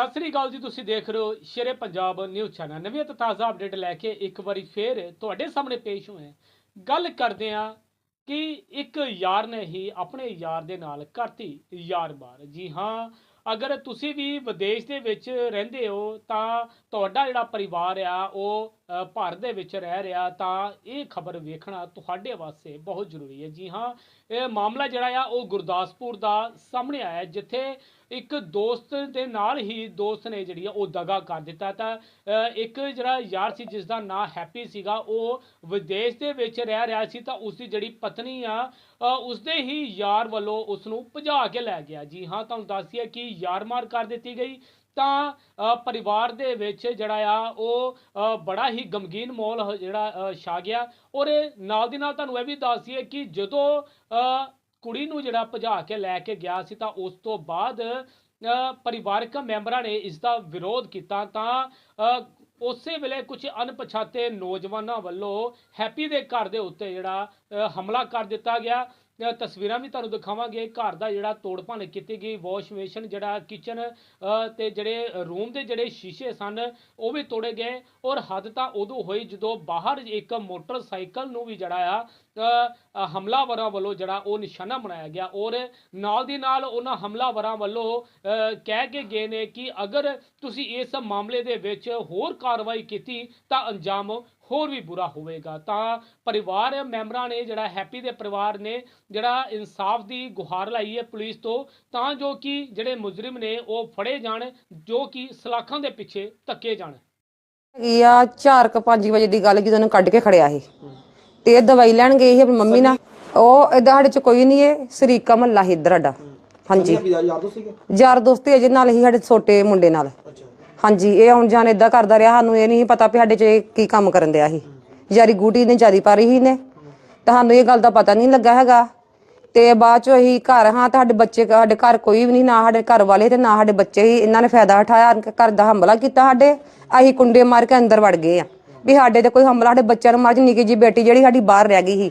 ਸਤਿ ਸ੍ਰੀ ਅਕਾਲ ਜੀ, ਤੁਸੀਂ ਦੇਖ ਰਹੇ ਹੋ ਸ਼ੇਰੇ ਪੰਜਾਬ ਨਿਊਜ਼ ਚੈਨਲ। ਨਵੀਂ ਤੇ ਤਾਜ਼ਾ ਅਪਡੇਟ ਲੈ ਕੇ ਇੱਕ ਵਾਰੀ ਫੇਰ ਤੁਹਾਡੇ ਸਾਹਮਣੇ ਪੇਸ਼ ਹੋਏ ਗੱਲ ਕਰਦੇ ਹਾਂ ਕਿ ਇੱਕ ਯਾਰ ਨੇ ਹੀ ਆਪਣੇ ਯਾਰ ਦੇ ਨਾਲ ਕਰਤੀ ਯਾਰ ਬਾਰ ਜੀ ਹਾਂ, ਅਗਰ ਤੁਸੀਂ ਵੀ ਵਿਦੇਸ਼ ਦੇ ਵਿੱਚ ਰਹਿੰਦੇ ਹੋ, ਤਾਂ ਤੁਹਾਡਾ ਜਿਹੜਾ ਪਰਿਵਾਰ ਆ, ਉਹ ਭਾਰਤ ਦੇ ਵਿੱਚ ਰਹਿ ਰਿਹਾ, ਤਾਂ ਇਹ ਖਬਰ ਵੇਖਣਾ ਤੁਹਾਡੇ ਵਾਸਤੇ ਬਹੁਤ ਜ਼ਰੂਰੀ ਹੈ। ਜੀ ਹਾਂ, ਇਹ ਮਾਮਲਾ ਜਿਹੜਾ ਆ, ਉਹ ਗੁਰਦਾਸਪੁਰ ਦਾ ਸਾਹਮਣੇ ਆਇਆ ਜਿੱਥੇ ਇੱਕ ਦੋਸਤ ਦੇ ਨਾਲ ਹੀ ਦੋਸਤ ਨੇ ਜਿਹੜੀ ਆ ਉਹ ਦਗਾ ਕਰ ਦਿੱਤਾ। ਤਾਂ ਇੱਕ ਜਿਹੜਾ ਯਾਰ ਸੀ ਜਿਸ ਦਾ ਨਾਂ ਹੈਪੀ ਸੀਗਾ, ਉਹ ਵਿਦੇਸ਼ ਦੇ ਵਿੱਚ ਰਹਿ ਰਿਹਾ ਸੀ, ਤਾਂ ਉਸ ਦੀ ਜਿਹੜੀ ਪਤਨੀ ਆ ਉਸਦੇ ਹੀ ਯਾਰ ਵੱਲੋਂ ਉਸ ਨੂੰ ਭਜਾ ਕੇ ਲੈ ਗਿਆ। ਜੀ ਹਾਂ, ਤੁਹਾਨੂੰ ਦੱਸ ਦਈਏ ਕਿ ਯਾਰ ਮਾਰ ਕਰ ਦਿੱਤੀ ਗਈ। ਤਾਂ ਪਰਿਵਾਰ ਦੇ ਵਿੱਚ ਜਿਹੜਾ ਆ, ਉਹ ਬੜਾ ਹੀ ਗਮਗੀਨ ਮਾਹੌਲ ਜਿਹੜਾ ਛਾ ਗਿਆ। ਔਰ ਨਾਲ ਦੀ ਨਾਲ ਤੁਹਾਨੂੰ ਇਹ ਵੀ ਦੱਸ ਦਈਏ ਕਿ ਜਦੋਂ ਕੁੜੀ ਨੂੰ ਜਿਹੜਾ ਭਜਾ ਕੇ ਲੈ ਕੇ ਗਿਆ ਸੀ ਤਾਂ ਉਸ ਤੋਂ ਬਾਅਦ ਪਰਿਵਾਰਕ ਮੈਂਬਰਾਂ ਨੇ ਇਸ ਦਾ ਵਿਰੋਧ ਕੀਤਾ ਤਾਂ ਉਸੇ ਵੇਲੇ ਕੁਝ ਅਣਪਛਾਤੇ ਨੌਜਵਾਨਾਂ ਵੱਲੋਂ ਹੈਪੀ ਦੇ ਘਰ ਦੇ ਉੱਤੇ ਜਿਹੜਾ ਹਮਲਾ ਕਰ ਦਿੱਤਾ ਗਿਆ। ਤਸਵੀਰਾਂ ਵੀ ਤੁਹਾਨੂੰ ਦਿਖਾਵਾਂਗੇ। ਘਰ ਦਾ ਜਿਹੜਾ ਤੋੜ ਭੰਨ ਕੀਤੀ ਗਈ ਵਾਸ਼ ਬੇਸ਼ਨ ਜਿਹੜਾ ਕਿਚਨ ਤੇ ਜਿਹੜੇ ਰੂਮ ਦੇ ਜਿਹੜੇ ਸ਼ੀਸ਼ੇ ਸਨ, ਉਹ ਵੀ ਤੋੜੇ ਗਏ ਔਰ ਹੱਦ ਤਾਂ ਉਦੋਂ ਹੋਈ ਜਦੋਂ ਬਾਹਰ ਇੱਕ ਮੋਟਰਸਾਈਕਲ ਨੂੰ ਵੀ ਜਿਹੜਾ ਆ ਹਮਲਾਵਰਾਂ ਵੱਲੋਂ ਜਿਹੜਾ ਉਹ ਨਿਸ਼ਾਨਾ ਬਣਾਇਆ ਗਿਆ ਔਰ ਨਾਲ ਦੀ ਨਾਲ ਉਹਨਾਂ ਹਮਲਾਵਰਾਂ ਵੱਲੋਂ ਕਹਿ ਕੇ ਗਏ ਨੇ ਕਿ ਅਗਰ ਤੁਸੀਂ ਇਸ ਮਾਮਲੇ ਦੇ ਵਿੱਚ ਹੋਰ ਕਾਰਵਾਈ ਕੀਤੀ ਤਾਂ ਅੰਜਾਮ ਹੋਰ ਵੀ ਬੁਰਾ ਹੋਵੇਗਾ। ਤਾਂ ਪਰਿਵਾਰ ਮੈਂਬਰਾਂ ਨੇ ਜਿਹੜਾ ਹੈਪੀ ਦੇ ਪਰਿਵਾਰ ਨੇ ਜਿਹੜਾ ਇਨਸਾਫ ਦੀ ਗੁਹਾਰ ਲਾਈ ਹੈ ਪੁਲਿਸ ਤੋਂ ਤਾਂ ਜੋ ਕਿ ਜਿਹੜੇ ਮੁਜਰਮ ਨੇ ਉਹ ਫੜੇ ਜਾਣ ਜੋ ਕਿ ਸਲਾਖਾਂ ਦੇ ਪਿੱਛੇ ਧੱਕੇ ਜਾਣ। ਹੈਗੀ ਆ 4:00 ਵਜੇ ਦੀ ਗੱਲ ਜਦੋਂ ਉਹਨੂੰ ਕੱਢ ਕੇ ਖੜਿਆ ਸੀ ਤੇ ਇਹ ਦਵਾਈ ਲੈਣ ਗਈ ਸੀ ਆਪਣੀ ਮੰਮੀ ਨਾਲ। ਉਹ ਏਦਾਂ ਸਾਡੇ ਚ ਕੋਈ ਨਹੀਂ ਏ ਸਰੀਕਾ ਮੱਲਾ ਸੀ ਇੱਧਰ ਸਾਡਾ। ਹਾਂਜੀ। ਯਾਦ ਸੀਗੇ? ਯਾਰ ਦੋਸਤੀ ਅਜੇ ਨਾਲ ਹੀ ਸਾਡੇ ਛੋਟੇ ਮੁੰਡੇ ਨਾਲ। ਅੱਛਾ। ਹਾਂਜੀ, ਇਹ ਆਉਣ ਜਾਣ ਏਦਾਂ ਕਰਦਾ ਰਿਹਾ, ਸਾਨੂੰ ਇਹ ਨਹੀਂ ਪਤਾ ਵੀ ਸਾਡੇ ਚ ਇਹ ਕੀ ਕੰਮ ਕਰਨ ਦਿਆ ਸੀ। ਯਾਰੀ ਗੂਟੀ ਨੇ ਜਾਰੀ ਪਾ ਰਹੀ ਨੇ ਤਾਂ ਸਾਨੂੰ ਇਹ ਗੱਲ ਦਾ ਪਤਾ ਨਹੀਂ ਲੱਗਾ ਹੈਗਾ। ਤੇ ਬਾਅਦ ਚੋਂ ਅਸੀਂ ਘਰ, ਹਾਂ, ਤਾਂ ਸਾਡੇ ਬੱਚੇ, ਸਾਡੇ ਘਰ ਕੋਈ ਵੀ ਨਹੀਂ, ਨਾ ਸਾਡੇ ਘਰ ਵਾਲੇ ਤੇ ਨਾ ਸਾਡੇ ਬੱਚੇ ਹੀ ਇਹਨਾਂ ਨੇ ਫਾਇਦਾ ਉਠਾਇਆ, ਘਰ ਦਾ ਹਮਲਾ ਕੀਤਾ ਸਾਡੇ। ਅਸੀਂ ਕੁੰਡੇ ਮਾਰ ਕੇ ਅੰਦਰ ਵੜ ਗਏ ਆ। ਵੀ ਸਾਡੇ ਤੇ ਕੋਈ ਹਮਲਾ, ਸਾਡੇ ਬੱਚਿਆਂ ਨੂੰ ਮਾਰ ਜੀ ਨਿੱਕੀ ਜੀ ਬੇਟੀ ਜਿਹੜੀ ਸਾਡੀ ਬਾਹਰ ਰਹਿ ਗਈ ਸੀ।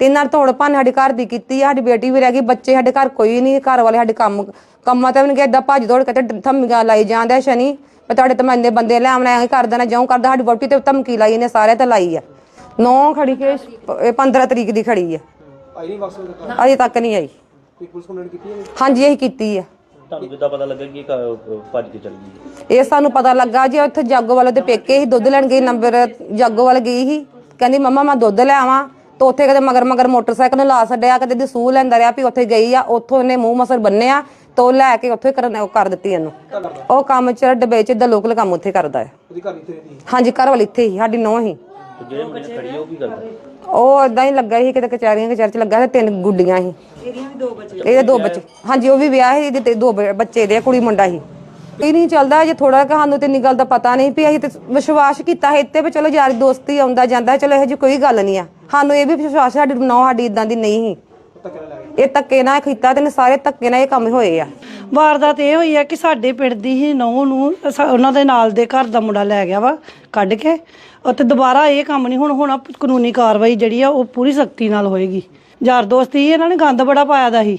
ਤੇ ਨਾਲ ਤੋੜ ਭੰਨ ਸਾਡੇ ਘਰ ਦੀ ਕੀਤੀ ਆ ਸਾਡੀ ਬੇਟੀ ਵੀ ਰਹਿ ਗਈ ਬੱਚੇ ਸਾਡੇ ਘਰ ਕੋਈ ਨਹੀਂ ਘਰ ਵਾਲੇ ਸਾਡੇ ਕੰਮ ਕੰਮਾਂ ਤੇ ਵੀ ਨਹੀਂ ਏਦਾਂ ਭੱਜ ਦੌੜ ਕੇ ਤੇ ਧਮਕੀਆਂ ਲਾਈ ਜਾਂਦੇ ਆ ਸ਼ਨੀ ਮੈਂ ਤੁਹਾਡੇ ਤੇ ਮੈਂ ਇੰਨੇ ਬੰਦੇ ਲੈ ਆਉਣਾ ਐਂ ਕਰ ਦੇਣਾ ਜਾਉਂ ਕਰਦਾ ਸਾਡੀ ਵੋਟੀ ਤੇ ਧਮਕੀ ਲਾਈ ਇਹਨੇ ਸਾਰੇ ਤੇ ਲਾਈ ਆ। ਨੌ ਖੜੀ ਕੇ ਇਹ 15 ਤਰੀਕ ਦੀ ਖੜੀ ਆ। ਆਈ ਨਹੀਂ ਵਾਪਸ ਉਹਦੇ ਘਰ? ਅਜੇ ਤੱਕ ਨਹੀਂ ਆਈ। ਕੋਈ ਪੁਲਿਸ ਕੰਪਲੇਂਟ ਕੀਤੀ ਹੈ ਹਾਂਜੀ ਇਹੀ ਕੀਤੀ ਆ। ਤੁਹਾਨੂੰ ਕਿੱਦਾਂ ਪਤਾ ਲੱਗਾ ਕਿ ਇਹ ਕ- ਭੱਜ ਕੇ ਚਲ ਗਈ? ਇਹ ਸਾਨੂੰ ਪਤਾ ਲੱਗਾ ਜੀ ਉੱਥੇ ਜਾਗੋ ਵਾਲੇ ਦੇ ਪੇਕੇ ਹੀ ਦੁੱਧ ਲੈਣ ਗਈ ਨੰਬਰ ਜਾਗੋ ਵਾਲੇ ਗਈ ਸੀ ਕਹਿੰਦੀ ਮੰਮਾ ਮੈਂ ਦੁੱਧ ਲੈ ਆਵਾਂ। ਤੇ ਉੱਥੇ ਕਦੇ ਮਗਰ ਮਗਰ ਮੋਟਰਸਾਈਕਲ ਨੂੰ ਲਾ ਛੱਡਿਆ ਕਦੇ ਦੀ ਸੂਹ ਲੈਂਦਾ ਰਿਹਾ ਵੀ ਉੱਥੇ ਗਈ ਆ ਉੱਥੋਂ ਇਹਨੇ ਮੂੰਹ ਮਸਰ ਬੰਨਿਆ ਤੇ ਉਹ ਲੈ ਕੇ ਉੱਥੇ ਕਰਨ ਉਹ ਕਰ ਦਿੱਤੀ ਇਹਨੂੰ। ਉਹ ਕੰਮ ਚ ਡੱਬੇ ਚ ਦਾ ਲੋਕਲ ਕੰਮ ਉੱਥੇ ਕਰਦਾ ਹੈ। ਉਹਦੀ ਘਰ ਇੱਥੇ ਰਹਿੰਦੀ ਹਾਂਜੀ ਘਰ ਵਾਲੀ ਇੱਥੇ ਹੀ ਸਾਡੀ ਨੌਂ ਹੀ। ਤੇ ਜਿਹੜੇ ਮੁੰਡੇ ਖੜੀ ਆ ਉਹ ਕੀ ਕਰਦਾ ਉਹ ਇਦਾਂ ਹੀ ਲੱਗਾ ਸੀ ਕਿਤੇ ਕਚਹਿਰੀਆਂ ਕਚਹਿਰ ਚ ਲੱਗਾ ਸੀ ਤਿੰਨ ਗੁੱਡੀਆਂ ਸੀ। ਇਹਦੀਆਂ ਵੀ ਦੋ ਬੱਚੇ। ਇਹਦੇ ਦੋ ਬੱਚੇ। ਹਾਂਜੀ ਉਹ ਵੀ ਵਿਆਹ ਸੀ ਇਹਦੇ ਤੇ ਦੋ ਬ- ਬੱਚੇ ਦੇ ਆ, ਕੁੜੀ ਮੁੰਡਾ ਸੀ। ਇਹ ਨਹੀਂ ਚੱਲਦਾ, ਜੇ ਥੋੜਾ ਸਾਨੂੰ ਤੇ ਇੰਨੀ ਗੱਲ ਦਾ ਪਤਾ ਨਹੀਂ ਵੀ ਅਸੀਂ ਤੇ ਵਿਸ਼ਵਾਸ ਕੀਤਾ ਹੈ ਇੱਥੇ ਵੀ ਚਲੋ ਯਾਰੀ ਦੋਸਤੀ ਆਉਂਦਾ ਜਾਂਦਾ, ਚਲੋ ਇਹੋ ਜਿਹੀ ਕੋਈ ਗੱਲ ਨਹੀਂ ਆ। ਸਾਨੂੰ ਇਹ ਵੀ ਵਿਸ਼ਵਾਸ ਸਾਡੀ ਨੌ ਸਾਡੀ ਇਦਾਂ ਦੀ ਨਹੀਂ ਸੀ। ਇਹ ਧੱਕੇ ਨਾਲ ਕੀਤਾ ਤੇ ਸਾਰੇ ਧੱਕੇ ਨਾਲ ਇਹ ਕੰਮ ਹੋਏ ਆ। ਵਾਰਦਾਤ ਇਹ ਹੋਈ ਆ ਕਿ ਸਾਡੇ ਪਿੰਡ ਦੀ ਹੀ ਨੌਂ ਨੂੰ ਸ- ਉਹਨਾਂ ਦੇ ਨਾਲ ਦੇ ਘਰ ਦਾ ਮੁੰਡਾ ਲੈ ਗਿਆ ਵਾ ਕੱਢ ਕੇ। ਅਤੇ ਦੁਬਾਰਾ ਇਹ ਕੰਮ ਨਹੀਂ, ਹੁਣ, ਹੋਣਾ ਕਾਨੂੰਨੀ ਕਾਰਵਾਈ ਜਿਹੜੀ ਆ ਉਹ ਪੂਰੀ ਸਖਤੀ ਨਾਲ ਹੋਏਗੀ। ਯਾਰ ਦੋਸਤੀ ਇਹਨਾਂ ਨੇ ਗੰਦ ਬੜਾ ਪਾਇਆ ਦਾ ਸੀ।